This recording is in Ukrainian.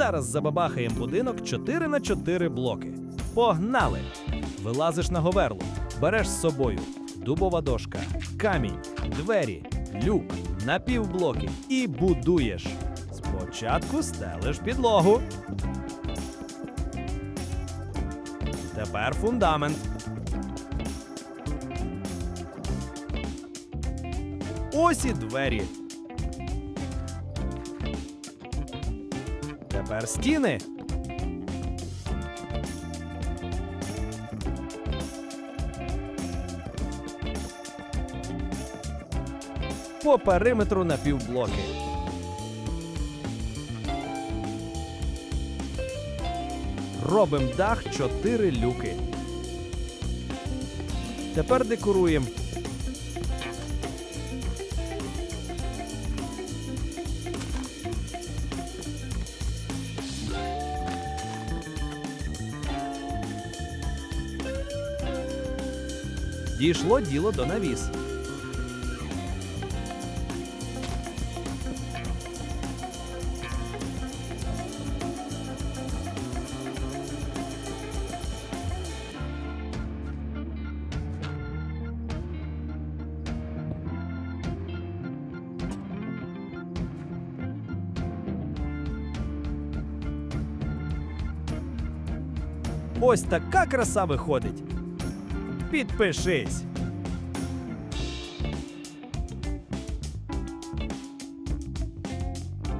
Зараз забабахаємо будинок 4 на 4 блоки. Погнали! Вилазиш на говерло, береш з собою дубова дошка, камінь, двері, люк, напівблоки і будуєш. Спочатку стелиш підлогу. Тепер фундамент. Ось і двері. Тепер стіни. По периметру на півблоки. Робимо дах 4 люки. Тепер декоруємо. Дійшло діло до навіс. Ось така краса виходить. Підпишись.